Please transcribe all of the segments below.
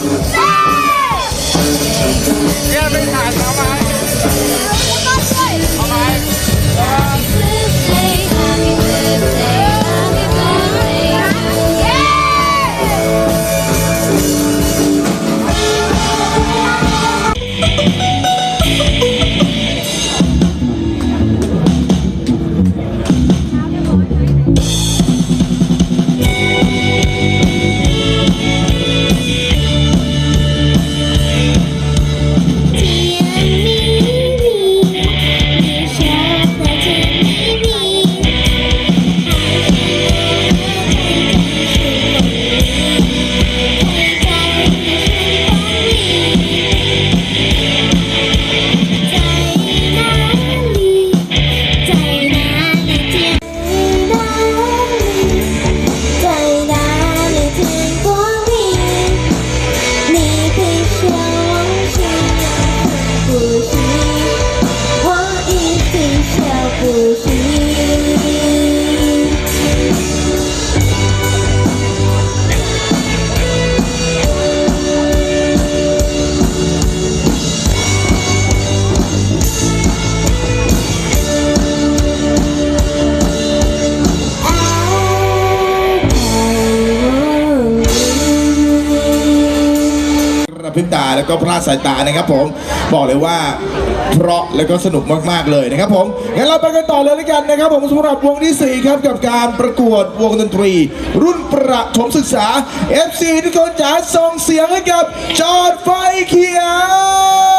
เนี่ยเป็นฐานเอาไห ระพริบตาแล้วก็พลาดสายตานะครับผมบอกเลยว่าเพราะแล้วก็สนุกมากๆเลยนะครับผมงั้นเราไปกันต่อเลยแล้วกันนะครับผมสำหรับวงที่ 4 ครับกับการประกวดวงดนตรี รุ่นประถมศึกษา FC ทุกคนจ๋าส่งเสียงให้กับจอดไฟเขียว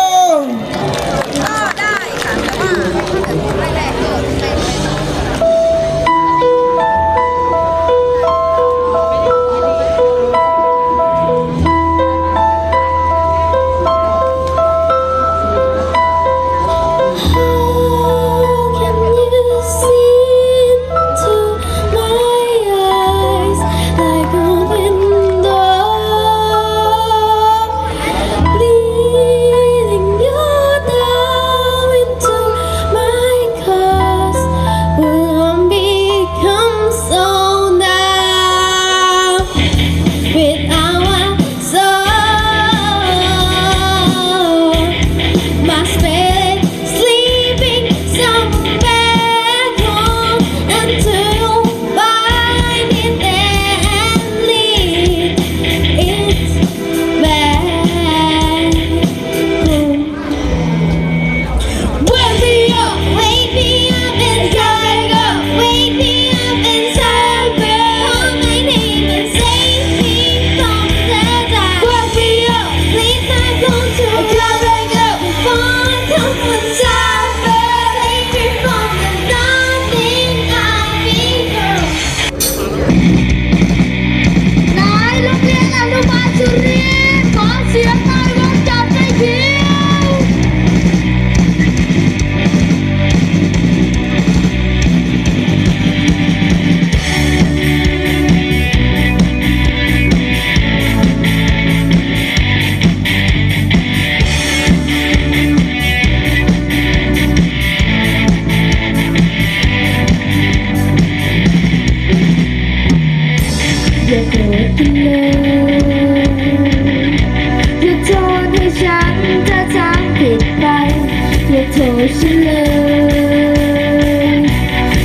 有人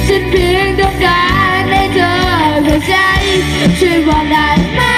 是平等但你这个家是 one